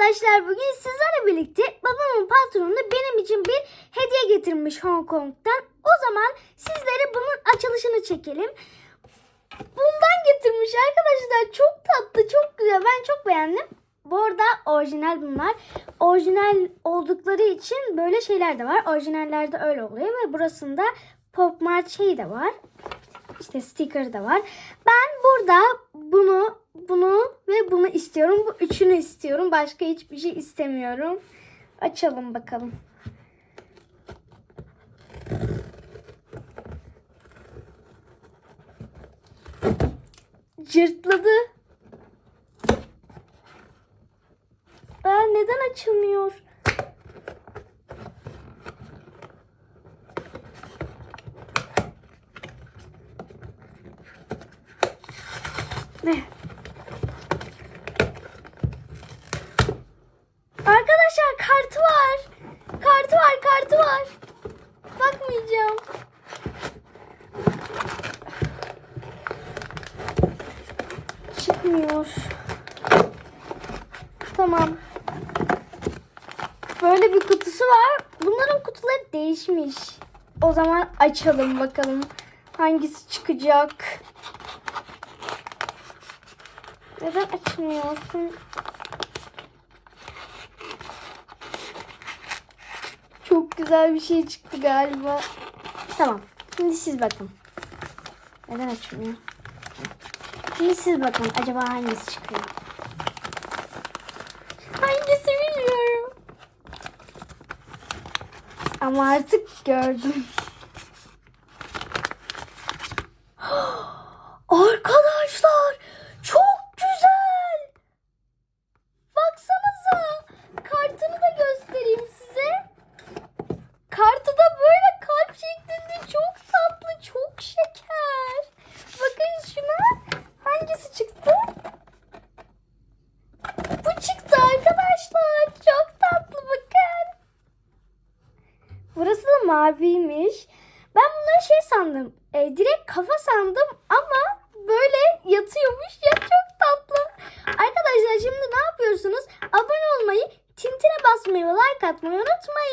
arkadaşlar bugün sizlerle birlikte babamın patronu benim için bir hediye getirmiş Hong Kong'dan. O zaman sizlere bunun açılışını çekelim. Bundan getirmiş arkadaşlar çok tatlı çok güzel ben çok beğendim. Bu arada orijinal bunlar. Orijinal oldukları için böyle şeyler de var. Orijinallerde öyle oluyor ve burasında Pop Mart şeyi de var. İşte sticker da var. Ben burada bunu, bunu ve bunu istiyorum. Bu üçünü istiyorum. Başka hiçbir şey istemiyorum. Açalım bakalım. Cırtladı. Aa, neden açılmıyor? Ne? Arkadaşlar kartı var. Kartı var, kartı var. Bakmayacağım. Çıkmıyor. Tamam. Böyle bir kutusu var. Bunların kutuları değişmiş. O zaman açalım bakalım. Hangisi çıkacak? Neden açmıyorsun? Çok güzel bir şey çıktı galiba. Tamam. Şimdi siz bakın. Neden açmıyor? Şimdi siz bakın. Acaba hangisi çıkıyor? Hangisi bilmiyorum. Ama artık gördüm. Arkadaşlar çok güzel. Baksanıza. Kartını da göstereyim size. Kartı da böyle kalp şeklinde çok tatlı, çok şeker. Bakın şuna. Hangisi çıktı? Bu çıktı arkadaşlar. Çok tatlı bakın. Burası da maviymiş. Ben bunları şey sandım. e, direkt kafa sandım ama böyle yatıyormuş ya çok tatlı. Arkadaşlar şimdi ne yapıyorsunuz? Abone olmayı, tintine basmayı ve like atmayı unutmayın.